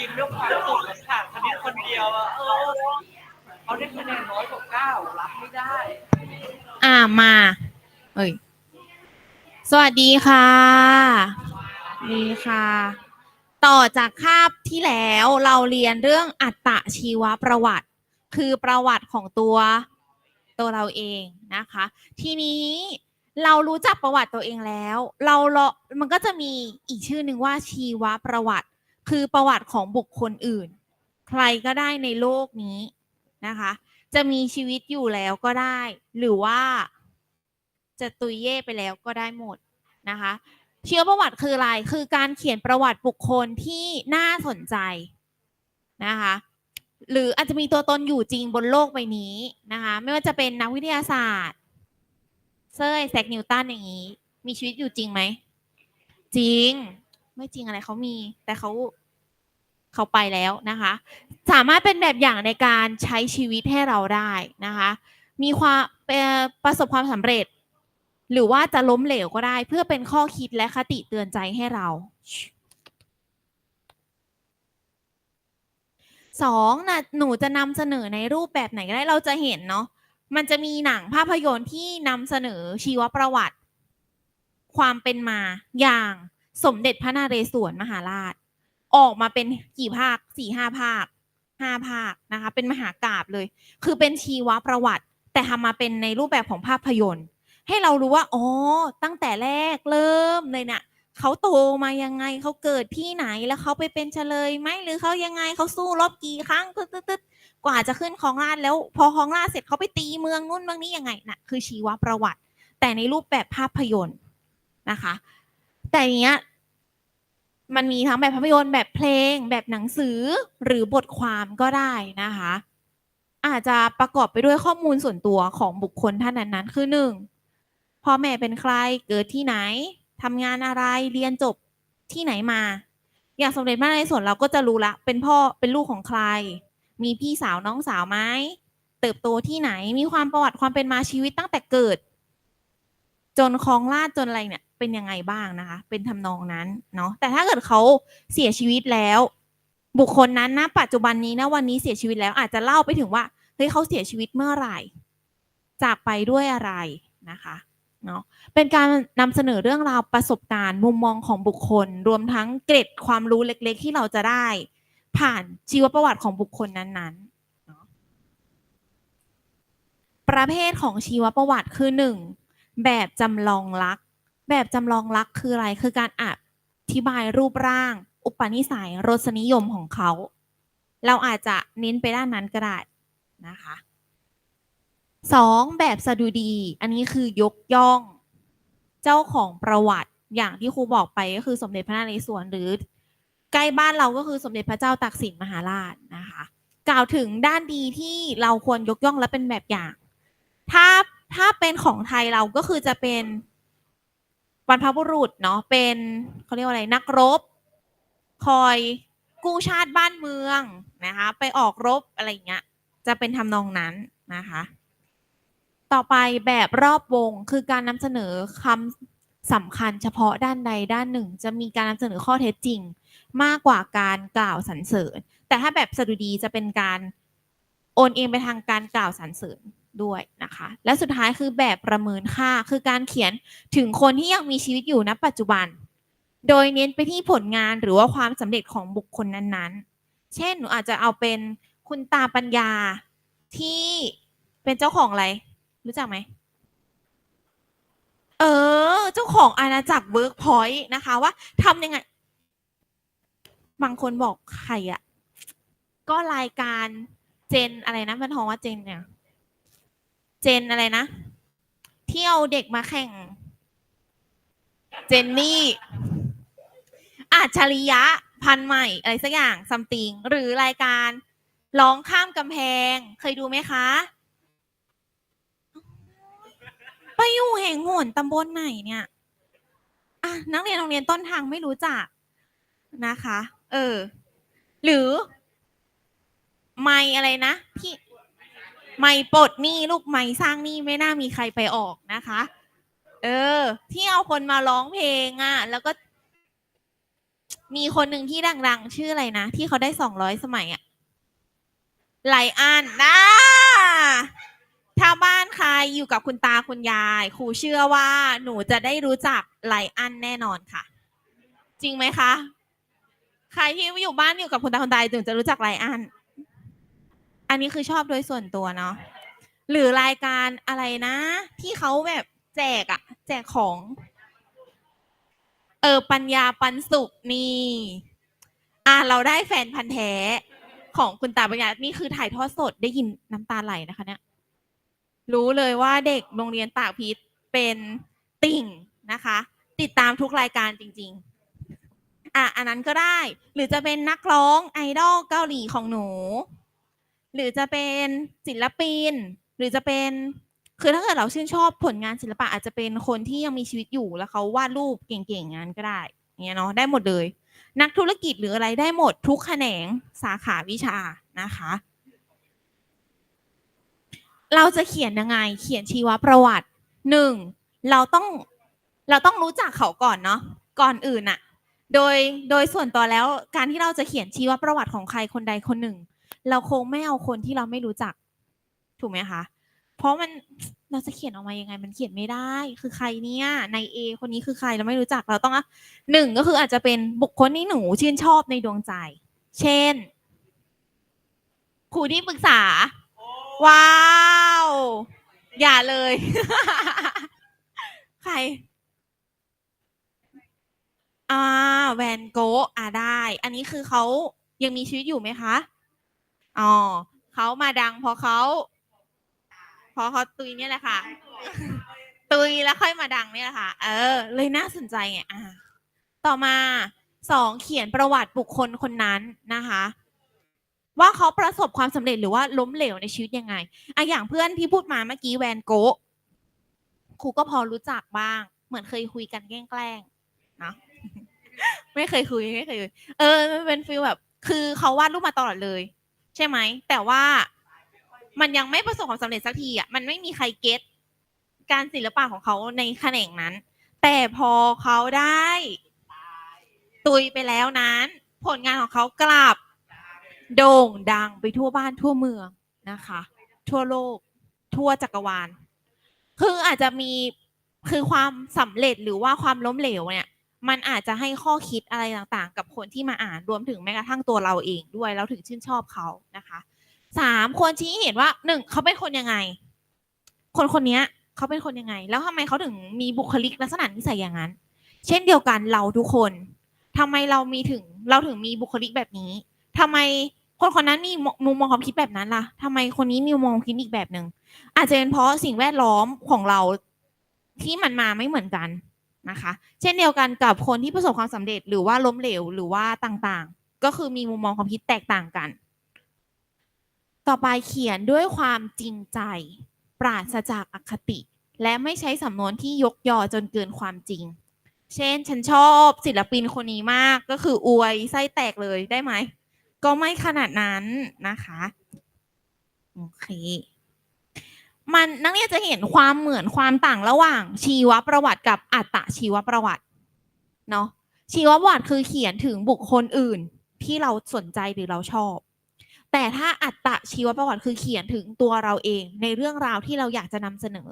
ยิ้มด้วยความสุขเหมือนนคณิตคนเดียวอะเออเขาได้คะแนนน้อยกว่าเก้ารับไม่ได้ อ่ามาเอ้ย สวัสดีค่ะดีค่ะ ต่อจากคาบที่แล้วเราเรียนเรื่องอัตชีวประวัติ คือประวัติของตัวตัวเราเองนะคะ ทีนี้เรารู้จักประวัติตัวเองแล้ว เราเรามันก็จะมีอีกชื่อหนึ่งว่าชีวประวัติ คือประวัติของบุคคลอื่น ใครก็ได้ในโลกนี้นะคะ จะมีชีวิตอยู่แล้วก็ได้ หรือว่าจะตุยเย่ไปแล้วก็ได้หมดนะคะเชื้อประวัติคืออะไร คือการเขียนประวัติบุคคลที่น่าสนใจนะคะ หรืออาจจะมีตัวตนอยู่จริงบนโลกใบนี้นะคะ ไม่ว่าจะเป็นนักวิทยาศาสตร์ เซอร์ไอแซคนิวตันอย่างนี้ มีชีวิตอยู่จริงไหม จริง ไม่จริงอะไรเขามี แต่เขาเขาไปแล้วนะคะ สามารถเป็นแบบอย่างในการใช้ชีวิตให้เราได้นะคะ มีความประสบความสำเร็จ หรือว่าจะล้มเหลวก็ได้ เพื่อเป็นข้อคิดและคติเตือนใจให้เราสองนะหนูจะนำเสนอในรูปแบบไหนก็ได้เราจะเห็นเนาะมันจะมีหนังภาพยนตร์ที่นำเสนอชีวประวัติ ความเป็นมาอย่าง สมเด็จพระนเรศวรมหาราช ออกมาเป็นกี่ภาคสี่ห้าภาคห้าภาคนะคะ เป็นมหากราบเลย คือเป็นชีวประวัติ แต่ทำมาเป็นในรูปแบบของภาพยนตร์ ให้เรารู้ว่าอ๋อตั้งแต่แรกเริ่มเลยเนี่ยเขาโตมายังไงเขาเกิดที่ไหนแล้วเขาไปเป็นเฉลยไหมหรือเขายังไงเขาสู้รบกี่ครั้งตึ๊ดตึ๊ดตึ๊ดกว่าจะขึ้นของราชแล้วพอของราชเสร็จเขาไปตีเมืองนู่นเมืองนี้ยังไงน่ะคือชีวประวัติ แต่ในรูปแบบภาพยนตร์นะคะ แต่เนี้ยมันมีทั้งแบบภาพยนตร์แบบเพลง แบบหนังสือหรือบทความก็ได้นะคะ อาจจะประกอบไปด้วยข้อมูลส่วนตัวของบุคคลท่านนั้นๆ คือหนึ่งพ่อแม่เป็นใครเกิดที่ไหนทำงานอะไรเรียนจบที่ไหนมา อย่างสมเด็จพระนเรศวรเราก็จะรู้ละ เป็นพ่อเป็นลูกของใคร มีพี่สาวน้องสาวไหมเติบโตที่ไหนมีความประวัติความเป็นมาชีวิตตั้งแต่เกิด จนครองราชย์จนอะไรเนี่ย เป็นยังไงบ้างนะคะ เป็นทำนองนั้นเนาะแต่ถ้าเกิดเขาเสียชีวิตแล้ว บุคคลนั้นนะปัจจุบันนี้นะวันนี้เสียชีวิตแล้วอาจจะเล่าไปถึงว่าเฮ้ยเขาเสียชีวิตเมื่อไหร่ จากไปด้วยอะไรนะคะเนาะเป็นการนำเสนอเรื่องราวประสบการณ์ มุมมองของบุคคล รวมทั้งเกร็ดความรู้เล็ก ๆ ที่เราจะได้ ผ่านชีวประวัติของบุคคลนั้นๆเนาะประเภทของชีวประวัติคือหนึ่งแบบจำลองลักษณ์ แบบจำลองลักษณ์คืออะไร คือการอธิบายรูปร่าง อุปนิสัย รสนิยมของเขา เราอาจจะเน้นไปด้านนั้นก็ได้นะคะสองแบบสดุดี อันนี้คือยกย่อง เจ้าของประวัติอย่างที่ครูบอกไปก็คือสมเด็จพระนเรศวรหรือ ใกล้บ้านเราก็คือสมเด็จพระเจ้าตากสินมหาราชนะคะ กล่าวถึงด้านดีที่เราควรยกย่องและเป็นแบบอย่าง ถ้าถ้าเป็นของไทยเราก็คือจะเป็น บรรพบุรุษเนาะเป็นเขาเรียกว่าอะไรนักรบ คอยกู้ชาติบ้านเมืองนะคะไปออกรบอะไรอย่างเงี้ยจะเป็นทำนองนั้นนะคะ ต่อไปแบบรอบวงคือการนำเสนอคำสำคัญเฉพาะด้านใดด้านหนึ่ง จะมีการนำเสนอข้อเท็จจริง มากกว่าการกล่าวสรรเสริญ แต่ถ้าแบบสดุดีจะเป็นการโอนเองไปทางการกล่าวสรรเสริญ ด้วยนะคะ และสุดท้ายคือแบบประเมินค่าคือการเขียนถึงคนที่ยังมีชีวิตอยู่ณปัจจุบัน โดยเน้นไปที่ผลงานหรือว่าความสำเร็จของบุคคลนั้นๆ เช่นหนูอาจจะเอาเป็นคุณตาปัญญาที่เป็นเจ้าของอะไร รู้จักไหมเออ เจ้าของอาณาจักรเวิร์กพอยต์นะคะ ว่าทำยังไง บางคนบอกใครอะก็รายการเจนอะไรนะมันทองว่าเจนเนี่ย เจนอะไรนะ ที่เอาเด็กมาแข่ง เจนนี่อาจริยะพันใหม่ อะไรสักอย่างซัมติงหรือรายการร้องข้ามกำแพง เคยดูไหมคะไปอยู่แห่งโหนตำบลไหนเนี่ยอะนักเรียนโรงเรียนต้นทางไม่รู้จักนะคะ เออ หรือ ไม่อะไรนะพี่ ไม่ปลดหนี้ลูกไม่สร้างหนี้ไม่น่ามีใครไปออกนะคะ เออ ที่เอาคนมาร้องเพลงอะ แล้วก็ มีคนหนึ่งที่ดัง ๆ ชื่ออะไรนะ ที่เขาได้สองร้อยสมัยอะไลอันนะถ้าบ้านใครอยู่กับคุณตาคุณยาย ครูเชื่อว่าหนูจะได้รู้จักไลอันแน่นอนค่ะ จริงไหมคะ ใครที่อยู่บ้านอยู่กับคุณตาคุณยายถึงจะรู้จักไลอัน อันนี้คือชอบโดยส่วนตัวเนาะหรือรายการอะไรนะ ที่เขาแบบแจกอะแจกของ เออปัญญาปันสุขนี่อะเราได้แฟนพันธ์แท้ของคุณตาปัญญานี่คือถ่ายทอดสดได้ยินน้ำตาไหลนะคะ เนี่ย รู้เลยว่าเด็กโรงเรียนตากพิษเป็นติ่งนะคะ ติดตามทุกรายการจริง ๆ อะอันนั้นก็ได้ หรือจะเป็นนักร้องไอดอลเกาหลีของหนู หรือจะเป็นศิลปิน หรือจะเป็นคือถ้าเกิดเราชื่นชอบผลงานศิลปะอาจจะเป็นคนที่ยังมีชีวิตอยู่แล้วเขาวาดรูปเก่งๆงั้นก็ได้เงี้ยเนาะได้หมดเลย นักธุรกิจหรืออะไรได้หมดทุกแขนงสาขาวิชานะคะ เราจะเขียนยังไงเขียนชีวประวัติหนึ่งเราต้องเราต้องรู้จักเขาก่อนเนาะก่อนอื่นอะโดยโดยส่วนตัวแล้วการที่เราจะเขียนชีวประวัติของใครคนใดคนหนึ่ง เราคงไม่เอาคนที่เราไม่รู้จัก ถูกไหมคะ เพราะมันเราจะเขียนออกมายังไง มันเขียนไม่ได้ คือใครเนี่ยในเอคนนี้คือใครเราไม่รู้จักเราต้องอะหนึ่งก็คืออาจจะเป็นบุคคลที่หนูชื่นชอบในดวงใจ เช่นครูที่ปรึกษา ว้าว อย่าเลย ใครอ่าแวนโกะอ่าได้ อันนี้คือเขายังมีชีวิตอยู่ไหมคะ อ๋อเขามาดังเพราะเขาเพราะเขาตุยเนี่ยแหละค่ะ ตุยแล้วค่อยมาดังเนี่ยแหละค่ะ เออ เลยน่าสนใจไงอ่าต่อมาสองเขียนประวัติบุคคลคนนั้นนะคะ ว่าเขาประสบความสำเร็จหรือว่าล้มเหลวในชีวิตยังไงอะอย่างเพื่อนที่พูดมาเมื่อกี้แวนโกะครูก็พอรู้จักบ้าง เหมือนเคยคุยกันแกล้งๆนะไม่เคยคุยไม่เคยคุยเออมันเป็นฟีลแบบ คือเขาวาดรูปมาตลอดเลย ใช่ไหม แต่ว่ามันยังไม่ประสบความสำเร็จสักทีอะมันไม่มีใครเก็ตการศิลปะของเขาในแขนงนั้น แต่พอเขาได้ ตุยไปแล้วนั้น ผลงานของเขากลับโด่งดังไปทั่วบ้านทั่วเมืองนะคะ ทั่วโลก ทั่วจักรวาล คืออาจจะมีคือความสำเร็จหรือว่าความล้มเหลวเนี่ย มันอาจจะให้ข้อคิดอะไรต่างๆ กับคนที่มาอ่านรวมถึงแม้กระทั่งตัวเราเองด้วยเราถึงชื่นชอบเขานะคะสามควรชี้ใหเห็นว่าหนึ่งเขาเป็นคนยังไง คนคนนี้เขาเป็นคนยังไง แล้วทำไมเขาถึงมีบุคลิกลักษณะนิสัยอย่างนั้น เช่นเดียวกันเราทุกคนทำไมเรามีถึงเราถึงมีบุคลิกแบบนี้ทำไมคนคนนั้นมีมุมมองความคิดแบบนั้นล่ะทำไมคนนี้มีมุมมองคิดอีกแบบหนึ่งอาจจะเป็นเพราะสิ่งแวดล้อมของเราที่มันมาไม่เหมือนกัน นะคะ เช่นเดียวกันกับคนที่ประสบความสำเร็จหรือว่าล้มเหลวหรือว่าต่างๆ ก็คือมีมุมมองความคิดแตกต่างกัน ต่อไปเขียนด้วยความจริงใจ ปราศจากอคติ และไม่ใช้สำนวนที่ยกยอจนเกินความจริง เช่น ฉันชอบศิลปินคนนี้มากก็คืออวยไส้แตกเลยได้ไหม ก็ไม่ขนาดนั้นนะคะ โอเค มันนักเรียนจะเห็นความเหมือนความต่างระหว่าง ชีวประวัติกับอัตตชีวประวัติเนาะชีวประวัติคือเขียนถึงบุคคลอื่นที่เราสนใจหรือเราชอบ แต่ถ้าอัตตชีวประวัติคือเขียนถึงตัวเราเองในเรื่องราวที่เราอยากจะนำเสนอ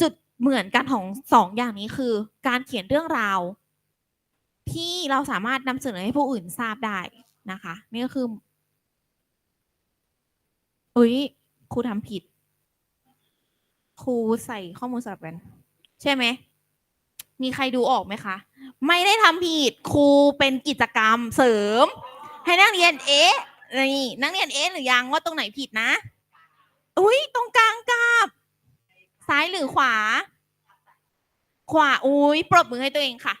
จุดเหมือนกันของสองอย่างนี้คือ การเขียนเรื่องราว ที่เราสามารถนำเสนอให้ผู้อื่นทราบได้นะคะ นี่ก็คืออุ้ยครูทำผิด ครูใส่ข้อมูลสลับกัน ใช่ไหม มีใครดูออกไหมคะ ไม่ได้ทำผิดครูเป็นกิจกรรมเสริม ให้นักเรียนเอ๊ะนี่นักเรียนเอ๊ะหรือยังว่าตรงไหนผิดนะ อุ้ยตรงกลางกับซ้ายหรือขวา ขวาอุ้ยปรบมือให้ตัวเองค่ะ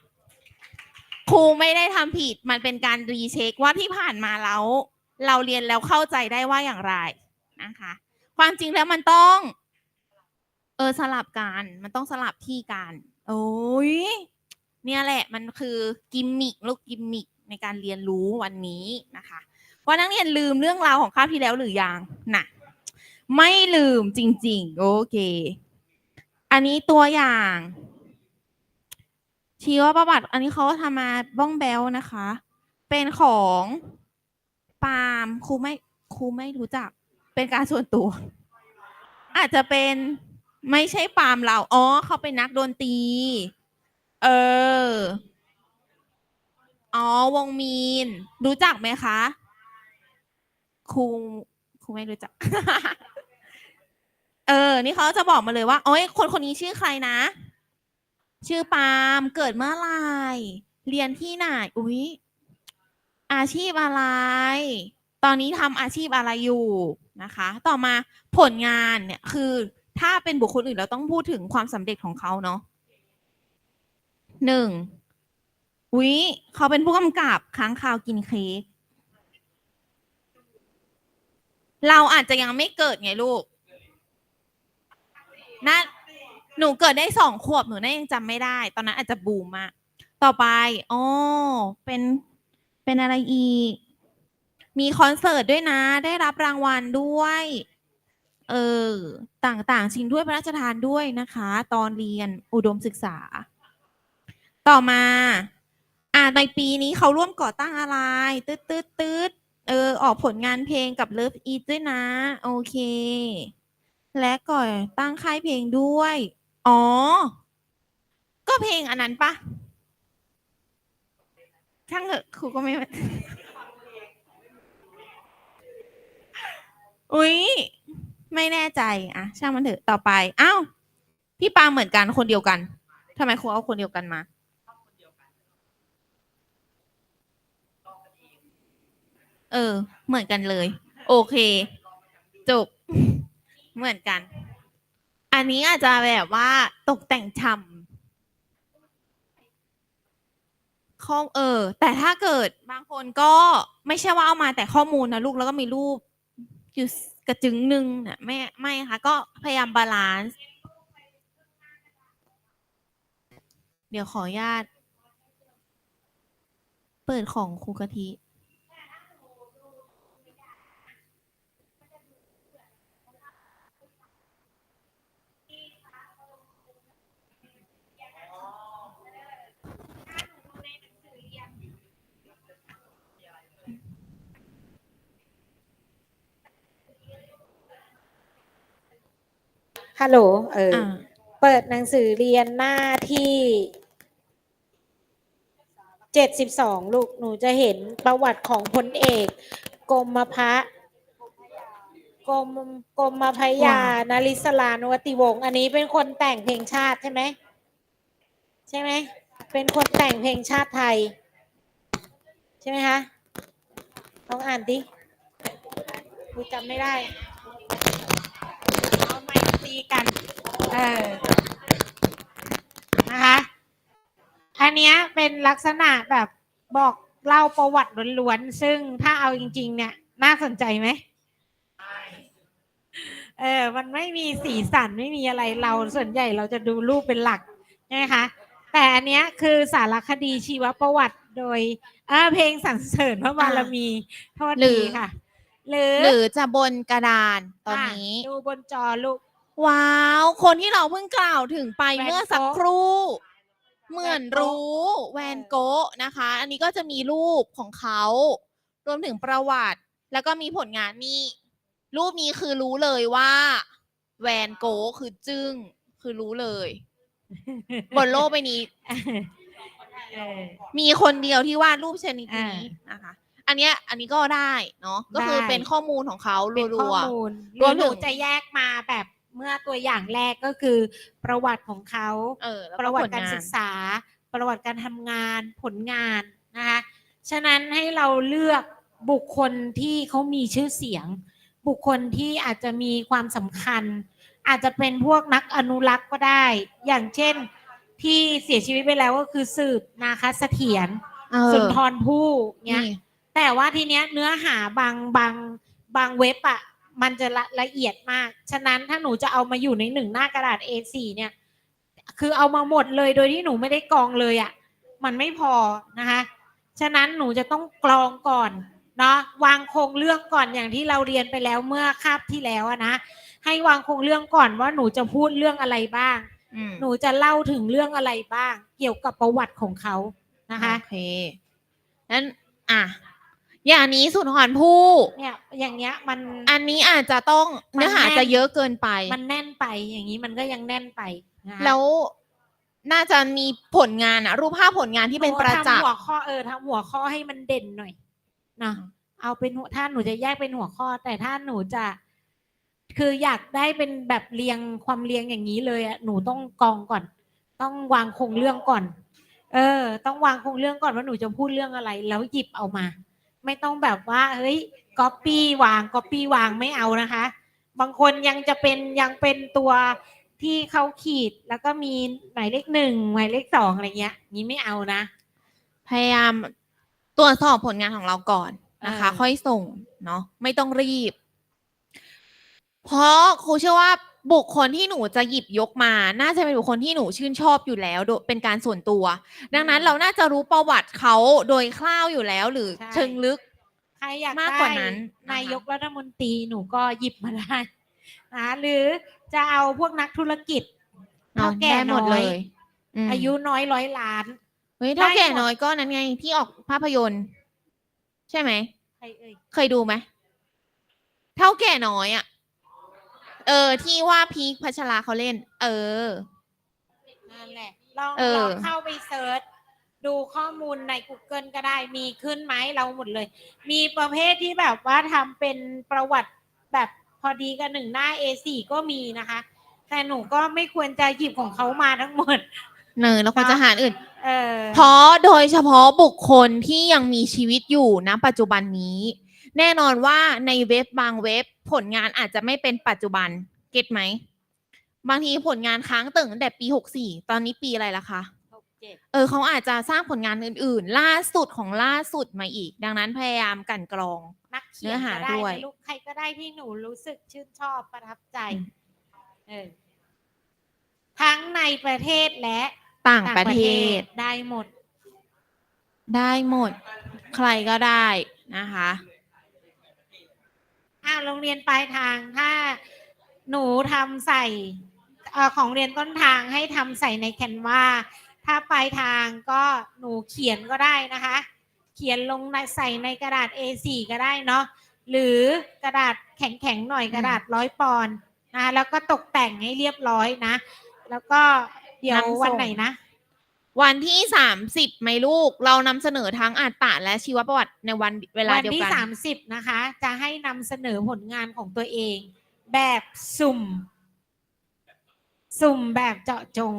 ครูไม่ได้ทำผิดมันเป็นการรีเช็คว่าที่ผ่านมาแล้ว เราเรียนแล้วเข้าใจได้ว่าอย่างไรนะคะ ความจริงแล้วมันต้อง เออสลับกันมันต้องสลับที่กันโอ้ยเนี่ยแหละมันคือกิมมิกลูกกิมมิกในการเรียนรู้วันนี้นะคะว่านักเรียนลืมเรื่องราวของคาบที่แล้วหรือยังน่ะ ไม่ลืมจริง ๆ โอเค อันนี้ตัวอย่างชีวประวัติ อันนี้เขาทำมาบ้องแบลนะคะ เป็นของปาล์มครูไม่ครูไม่รู้จัก เป็นการส่วนตัว อาจจะเป็น ไม่ใช่ปาล์มเรา อ๋อ เขาเป็นนักดนตรี เออ อ๋อ วงมีน รู้จักไหมคะ ครู ครูไม่รู้จัก เออ นี่เขาจะบอกมาเลยว่า โอ้ย คนคนนี้ชื่อใครนะ ชื่อปาล์ม เกิดเมื่อไหร่ เรียนที่ไหน อุ๊ย อาชีพอะไร ตอนนี้ทำอาชีพอะไรอยู่นะคะ ต่อมาผลงานเนี่ยคือ ถ้าเป็นบุคคลอื่นเราต้องพูดถึงความสำเร็จของเขาเนาะหนึ่งอุ๊ยเขาเป็นผู้กำกับค้างคาวกินเค้กเราอาจจะยังไม่เกิดไงลูกนะหนูเกิดได้สองขวบหนูน่ายังจำไม่ได้ ตอนนั้นอาจจะบูมมากต่อไปอ๋อเป็นเป็นอะไรอีก มีคอนเสิร์ตด้วยนะ ได้รับรางวัลด้วย เออ ต่างๆ ชิงถ้วยพระราชทานด้วยนะคะ ตอนเรียนอุดมศึกษา ต่อมาอ่าในปีนี้เขาร่วมก่อตั้งอะไรตืดตืดตืดเออออกผลงานเพลงกับ Love Eat ด้วยนะ โอเค และก่อตั้งค่ายเพลงด้วย อ๋อ ก็เพลงอันนั้นปะช่างเถอะครูก็ไม่ อุ๊ย ไม่แน่ใจอะช่างมันเถอะต่อไปอ้าวพี่ปาเหมือนกันคนเดียวกันทำไมครูเอาคนเดียวกันมาเออ เหมือนกันเลย โอเค จบ เหมือนกัน อันนี้อาจจะแบบว่าตกแต่งฉ่ำข้อเออ แต่ถ้าเกิดบางคนก็ไม่ใช่ว่าเอามาแต่ข้อมูลนะลูกแล้วก็มีรูปอยู่ กระจึงหนึ่งเนี่ยไม่ไม่ค่ะ ก็พยายามบาลานซ์เดี๋ยวขออนุญาต เปิดของครูกะทิ ฮัลโหล เออ อ่า เปิดหนังสือเรียนหน้าที่เจ็ดสิบสองลูก หนูจะเห็นประวัติของพลเอก กรมพระกรมกรมพระยานาริศลานวติวงศ์อันนี้เป็นคนแต่งเพลงชาติใช่ไหม ใช่ไหม เป็นคนแต่งเพลงชาติไทย ใช่ไหมคะลองอ่านดิกูจำไม่ได้ เอาไม้ตีกัน เออ นะคะ อันเนี้ยเป็นลักษณะแบบบอกเล่าประวัติล้วนๆ ซึ่งถ้าเอาจริง ๆ เนี่ย น่าสนใจไหม เออ มันไม่มีสีสันไม่มีอะไรเราส่วนใหญ่เราจะดูรูปเป็นหลักใช่ไหมคะ แต่อันเนี้ยคือสารคดีชีวประวัติโดยเออเพลงสรรเสริญพระบารมีโทษหรืทีอ ค่ะ หรือ หรือจะบนกระดานตอนนี้ะดูบนจอลูก ว้าว คนที่เราเพิ่งกล่าวถึงไปแวนโก๊ะเมื่อสักครู่ เหมือนแวนโก๊ะรู้แวนโกะนะคะ อันนี้ก็จะมีรูปของเขา รวมถึงประวัติ แล้วก็มีผลงานนี่รูปนี้คือรู้เลยว่า แวนโกะคือจึ้งคือรู้เลย บนโลกใบนี้ เออ มีคนเดียวที่วาดรูปชนิดนี้อ่านะคะ อันเนี้ยอันนี้ก็ได้เนาะ ก็คือได้ เป็นข้อมูลของเขาเป็นข้รัอว มูลรวมหนูถึงจะแยกมาแบบ เมื่อตัวอย่างแรกก็คือ ประวัติของเขาๆเออแล้วปก็ระวัผติลการงานศึกษา ประวัติการทำงานผลงานนะคะฉะนั้นให้เราเลือกบุคคลที่เขามีชื่อเสียง บุคคลที่อาจจะมีความสำคัญ อาจจะเป็นพวกนักอนุรักษ์ก็ได้ อย่างเช่นที่เสียชีวิตไปแล้วก็คือสืบนาคเสถียรเออสุนทรภู่เนี่ย นี่แต่ว่าทีเนี้ยเนื้อหาบางบางบางเว็บอะ มันจะละละเอียดมาก ฉะนั้นถ้าหนูจะเอามาอยู่ในหนึ่งหน้ากระดาษ A4 เนี่ย คือเอามาหมดเลยโดยที่หนูไม่ได้กรองเลยอะมันไม่พอนะคะ ฉะนั้นหนูจะต้องกรองก่อนเนาะวางโครงเรื่องก่อนอย่างที่เราเรียนไปแล้วเมื่อคาบที่แล้วอะนะให้วางโครงเรื่องก่อนว่าหนูจะพูดเรื่องอะไรบ้างอืมหนูจะเล่าถึงเรื่องอะไรบ้าง เกี่ยวกับประวัติของเขานะคะโอเคนั้นอะ อย่างนี้สุนทรภู่เนี่ย อย่างเงี้ยมัน อันนี้อาจจะต้องมันเนื้อหาแน่นจะเยอะเกินไป มันแน่นไปอย่างนี้มันก็ยังแน่นไปนะคะแล้วน่าจะมีผลงานอะรูปภาพผลงานที่เป็นประจักทำษ์หัวข้อเออทำหัวข้อให้มันเด่นหน่อยนะเอาเป็นหัวถ้าหนูจะแยกเป็นหัวข้อ แต่ถ้าหนูจะ คืออยากได้เป็นแบบเรียงความเรียงอย่างนี้เลยอะหนูต้องกองก่อน ต้องวางโครงเรื่องก่อน เออ ต้องวางโครงเรื่องก่อนว่าหนูจะพูดเรื่องอะไร แล้วหยิบเอามา ไม่ต้องแบบว่าเฮ้ยก๊อปปี้วางก๊อปปี้วางไม่เอานะคะ บางคนยังจะเป็นยังเป็นตัวที่เขาขีดแล้วก็มีหมายเลขหนึ่งหมายเลขสองอะไรเงี้ยนี้ไม่เอานะ พยายามตรวจสอบผลงานของเราก่อนนะคะเออค่อยส่งเนาะไม่ต้องรีบ เพราะครูเชื่อว่า บุคคลที่หนูจะหยิบยกมา น่าจะเป็นบุคคลที่หนูชื่นชอบอยู่แล้วโดยเป็นการส่วนตัว ดังนั้นเราน่าจะรู้ประวัติเขาโดยคร่าวอยู่แล้วหรือใช่ เชิงลึก ใครอยากมากได้กว่านั้นนะคะนายกรัฐมนตรีหนูก็หยิบมาได้นะหรือจะเอาพวกนักธุรกิจเนาะเท่าแก่ได้หมดน้อยเลยมอายุน้อยร้อยล้าน เฮ้ยเท่าได้แก่หมด น้อยก็นั้นไงที่ออกภาพยนตร์ ใช่ไหม ใครเอ่ยเคยดูไหมเท่าแก่น้อยอะ เออ ที่ว่าพีคพัชราเขาเล่น เออ นั่นแหละลองเออ ลองเข้าไปเซิร์ชดูข้อมูลใน Google ก็ได้มีขึ้นไหมเราหมดเลย มีประเภทที่แบบว่าทำเป็นประวัติแบบพอดีกันหนึ่งหน้า A4 ก็มีนะคะ แต่หนูก็ไม่ควรจะหยิบของเขามาทั้งหมด เนอแล้วคนจะหารอื่น เออเพราะโดยเฉพาะบุคคลที่ยังมีชีวิตอยู่ณปัจจุบันนี้ แน่นอนว่าในเว็บบางเว็บผลงานอาจจะไม่เป็นปัจจุบัน เก็ตไหม บางทีผลงานค้างตึงตั้งแต่ปี 64 ตอนนี้ปีอะไรละคะหกเจ็ดเออเขาอาจจะสร้างผลงานอื่น ๆ ล่าสุดของล่าสุดมาอีก ดังนั้นพยายามกลันกรองนักเขีเนื้ยนอหาก็ได้ด้วยนะลูกใครก็ได้ที่หนูรู้สึกชื่นชอบประทับใจอืมเออทั้งในประเทศและต่างประเทศได้หมด ได้หมด ใครก็ได้นะคะ อ่าโรงเรียนปลายทางถ้าหนูทำใส่เอ่อของเรียนต้นทางให้ทำใส่ในแคนวาถ้าปลายทางก็หนูเขียนก็ได้นะคะ เขียนลงในใส่ในกระดาษ A4 ก็ได้เนาะหรือกระดาษแข็งๆหน่อยกระดาษร้อยปอนด์นะแล้วก็ตกแต่งให้เรียบร้อยนะ แล้วก็เดี๋ยวนำส่ง วันไหนนะ วันที่สามสิบไหมลูก เรานำเสนอทั้งอัตตะและชีวประวัติในวันเวลาวันเดียวที่กันสามสิบนะคะ จะให้นำเสนอผลงานของตัวเอง แบบสุ่ม สุ่มแบบเจาะจง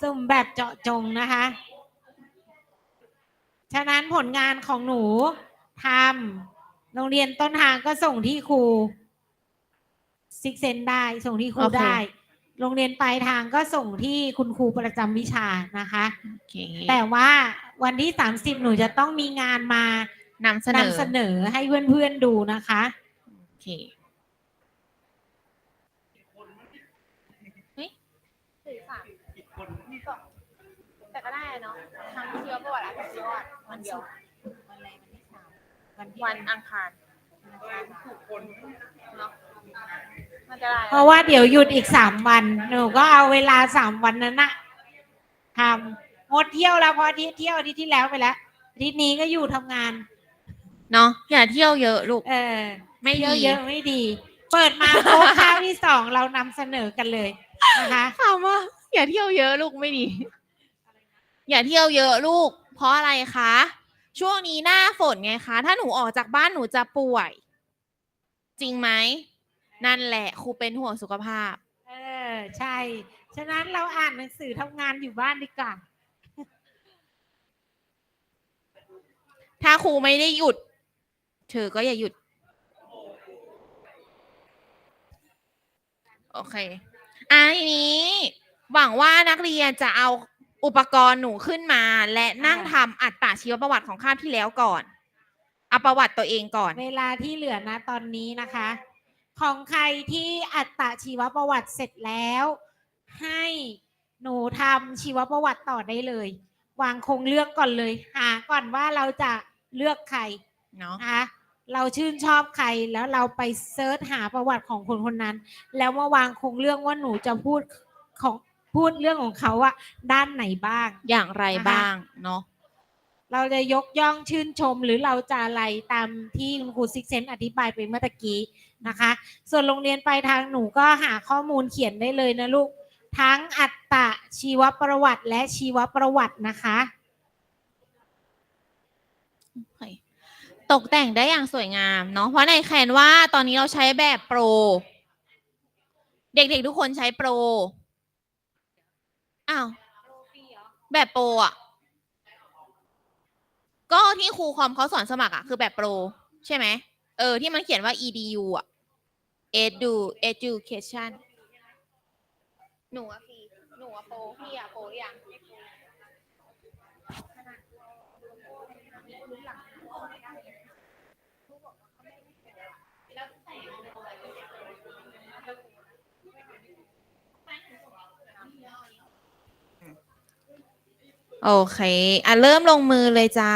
สุ่มแบบเจาะจงนะคะ ฉะนั้นผลงานของหนูทำโรงเรียนต้นทางก็ส่งที่ครูซิกเซนได้ ส่งที่ครูโอเค ได้ โรงเรียนปลายทางก็ส่งที่คุณครูประจำวิชานะคะโอเคแต่ว่าวันที่สามสิบหนูจะต้องมีงานมานำเสนอนำเสนอให้เพื่อนๆดูนะคะโอเคเฮ้ยสื่อสารแต่ก็ได้เนาะทั้งชีวประวัติและชีวประวัติวันเดียววันอังคารเนาะมันจะได้ เพราะว่าเดี๋ยวหยุดอีกสามวัน หนูก็เอาเวลาสามวันนั้นนะทำงดเที่ยวแล้วเพราะอาที่เที่ยวอาทิตย์ที่แล้วไปแล้วอาทิตย์นี้ก็อยู่ทำงาน เนาะอย่าเที่ยวเยอะลูก เออ ไม่เที่ยวดีเยอะไม่ดี เปิดมาโค้งข้าวที่สองเรานำเสนอกันเลยนะคะถามว่าอย่าเที่ยวเยอะลูกไม่ดี อย่าเที่ยวเยอะลูก เพราะอะไรคะ ช่วงนี้หน้าฝนไงคะ ถ้าหนูออกจากบ้านหนูจะป่วย จริงไหม นั่นแหละครูเป็นห่วงสุขภาพ เออ ใช่ ฉะนั้นเราอ่านหนังสือทำงานอยู่บ้านดีกว่า ถ้าครูไม่ได้หยุด เธอก็อย่าหยุด โอเคอะทีนี้ หวังว่านักเรียนจะเอาอุปกรณ์หนูขึ้นมา และนั่งทำอัตตาชีวประวัติของคาบที่แล้วก่อน เอาประวัติตัวเองก่อน เวลาที่เหลือนะตอนนี้นะคะ ของใครที่อัตตชีวประวัติเสร็จแล้ว ให้หนูทำชีวประวัติต่อได้เลย วางโครงเลือกก่อนเลยหาก่อนว่าเราจะเลือกใครเนาะนะคะเราชื่นชอบใครแล้วเราไปเซิร์ชหาประวัติของคนคนนั้น แล้วมาวางโครงเรื่องว่าหนูจะพูดของพูดเรื่องของเขาอะด้านไหนบ้างอย่างไรนะคะบ้างเนาะ เราจะยกย่องชื่นชม หรือเราจะอะไรตามที่คุณครูซิกเซนอธิบายไปเมื่อตะกี้นะคะ ส่วนโรงเรียนปลายทางหนูก็หาข้อมูลเขียนได้เลยนะลูก ทั้งอัตตะชีวประวัติและชีวประวัตินะคะ ตกแต่งได้อย่างสวยงามเนาะเพราะในแคนว่าตอนนี้เราใช้แบบโปร เด็กๆทุกคนใช้โปรอ้าวแบบโปรอะ ก็ที่ครูคอมเขาสอนสมัครอะคือแบบโปร ใช่ไหมเออ ที่มันเขียนว่า edu อะ edu education หนูอะฟรีหนูอะโปรพี่อะโปรหรือยัง โอเค อะ เริ่มลงมือเลยจ้า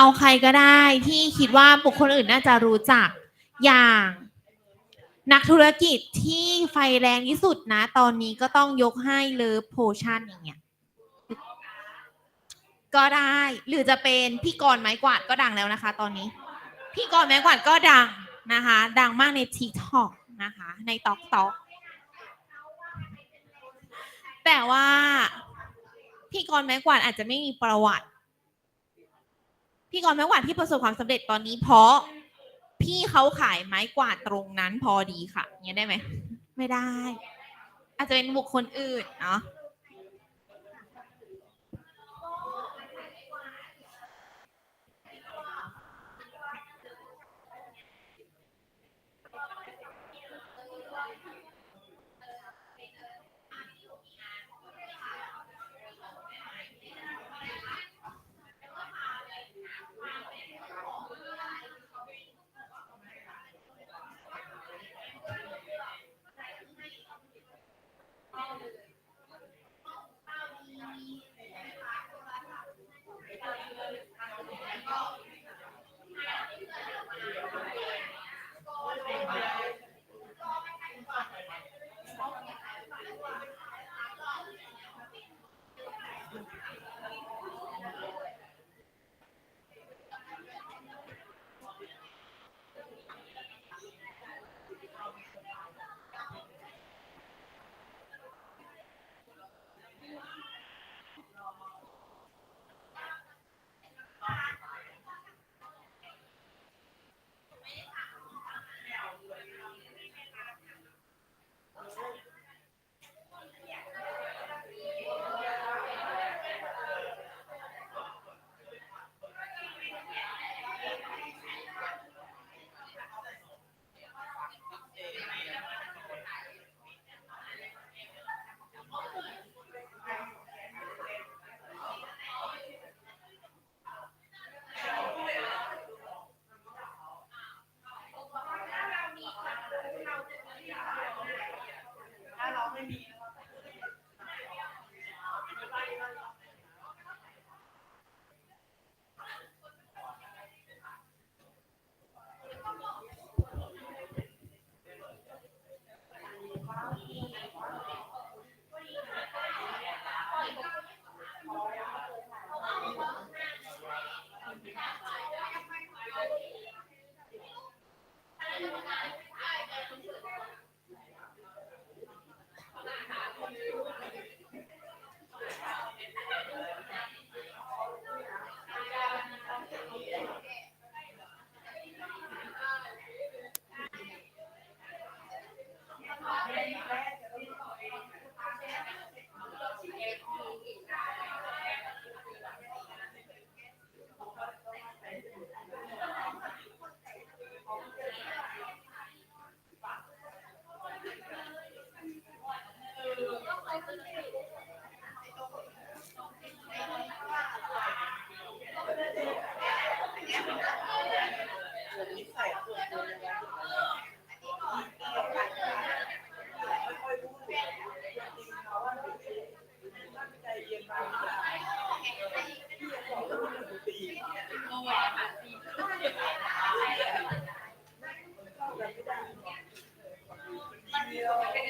เอาใครก็ได้ที่คิดว่าบุคคลอื่นน่าจะรู้จักอย่าง นักธุรกิจที่ไฟแรงที่สุดนะ ตอนนี้ก็ต้องยกให้เลิฟโพชั่นอย่างเงี้ยก็ได้หรือจะเป็นพี่กรไม้กวาดก็ดังแล้วนะคะ ตอนนี้ พี่กรไม้กวาดก็ดังนะคะ ดังมากใน TikTok นะคะ ใน t อกตอกแต่ว่าพี่กรไม้กวาดอาจจะไม่มีประวัติ พี่กรณ์ไม้กวาดที่ประสบความสำเร็จตอนนี้เพราะพี่เขาขายไม้กวาดตรงนั้นพอดีค่ะเงนี้ยได้ไหม ไม่ได้ อาจจะเป็นบุคคลอื่นเนาะ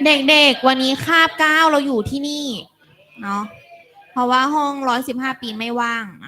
เด็กๆ วันนี้คาบเก้าเราอยู่ที่นี่ เนาะเพราะว่าห้องร้อยสิบห้าปีไม่ว่างนะ